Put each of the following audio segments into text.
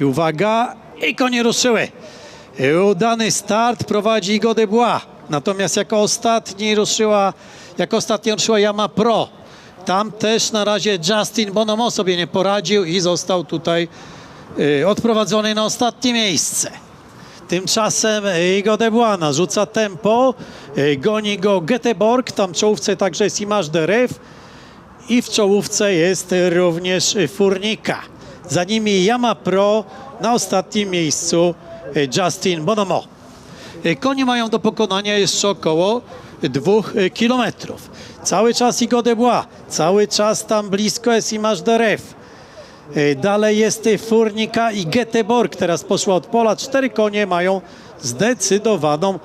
I uwaga, i konie ruszyły. Udany start prowadzi Igo de Bois. Natomiast jako ostatni ruszyła, jako ostatni ruszyła Yama Pro. Tam też na razie Justin Bonomo sobie nie poradził i został tutaj y, odprowadzony na ostatnie miejsce. Tymczasem Igo de Bois narzuca tempo, y, goni go Göteborg, tam w czołówce także jest Image de i w czołówce jest również Furnika. Za nimi Yama Pro, na ostatnim miejscu y, Justin Bonomo. Y, Konie mają do pokonania jeszcze około dwóch y, kilometrów. Cały czas Igo de Bois, cały czas tam blisko jest Image de Ref. Dalej jest Furnika i Göteborg. Teraz poszła od pola. Cztery konie mają zdecydowaną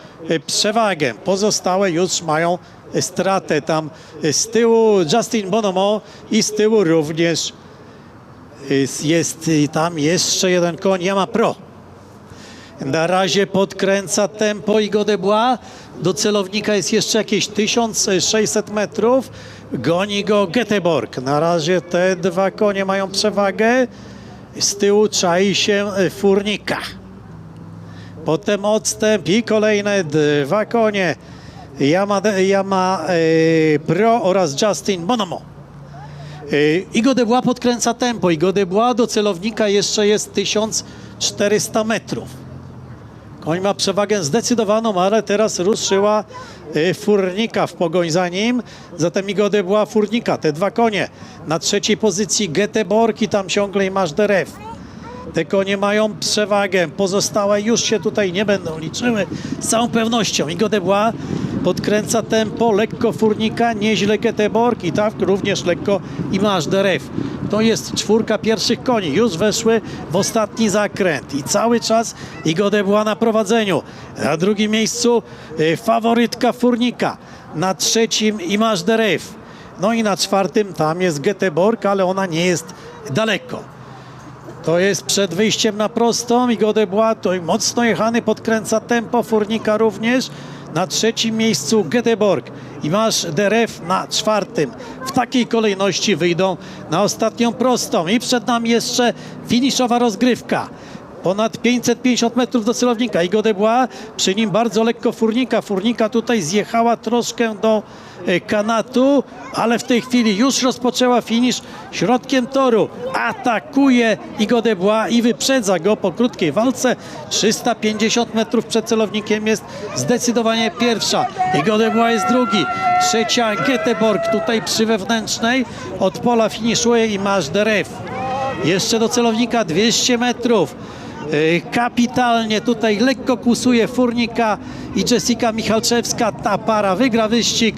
przewagę. Pozostałe już mają stratę. Tam z tyłu Justin Bonomo i z tyłu również jest y, tam jeszcze jeden koń Yama Pro. Na razie podkręca tempo i de Bois. Do celownika jest jeszcze jakieś 1600 metrów. Goni go Göteborg. Na razie te dwa konie mają przewagę. Z tyłu czai się e, Furnika. Potem odstęp i kolejne dwa konie. Yama, Yama Pro oraz Justin Bonomo. Igo de Bois podkręca tempo. Igo de Bois do celownika jeszcze jest 1400 metrów. Koń ma przewagę zdecydowaną, ale teraz ruszyła y, Furnika w pogoń za nim. Zatem Igode była Furnika, te dwa konie. Na trzeciej pozycji Göteborg i tam ciągle masz Deref. Te konie mają przewagę, pozostałe już się tutaj nie będą liczyły z całą pewnością. Igode była podkręca tempo, lekko Furnika, nieźle Göteborg i tak również lekko Image Deref. To jest czwórka pierwszych koni, już weszły w ostatni zakręt i cały czas Igode była na prowadzeniu. Na drugim miejscu y, faworytka Furnika, na trzecim Image Deref. No i na czwartym tam jest Göteborg, ale ona nie jest daleko. To jest przed wyjściem na prostą i Godebois to mocno jechany, podkręca tempo, Furnika również. Na trzecim miejscu Göteborg i masz Deref na czwartym. W takiej kolejności wyjdą na ostatnią prostą i przed nami jeszcze finiszowa rozgrywka. Ponad 550 metrów do celownika i Godebois, przy nim bardzo lekko Furnika. Furnika tutaj zjechała troszkę do e, kanatu, ale w tej chwili już rozpoczęła finisz środkiem toru. Atakuje Igo de Bois i wyprzedza go po krótkiej walce. 350 metrów przed celownikiem jest zdecydowanie pierwsza. Igo de Bois jest drugi. Trzecia Göteborg tutaj przy wewnętrznej. Od pola finiszuje i masz Deref. Jeszcze do celownika 200 metrów. Yy, Kapitalnie tutaj lekko kusuje Furnika i Jessica Michalczewska. Ta para wygra wyścig.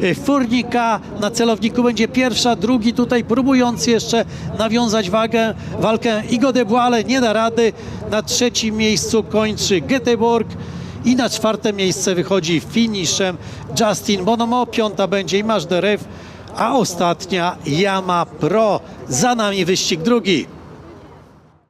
Yy, Furnika na celowniku będzie pierwsza, drugi tutaj próbując jeszcze nawiązać wagę, walkę Igo de Bois, ale nie da rady. Na trzecim miejscu kończy Göteborg i na czwarte miejsce wychodzi finiszem Justin Bonomo. Piąta będzie Image de Ref, a ostatnia Yama Pro. Za nami wyścig drugi.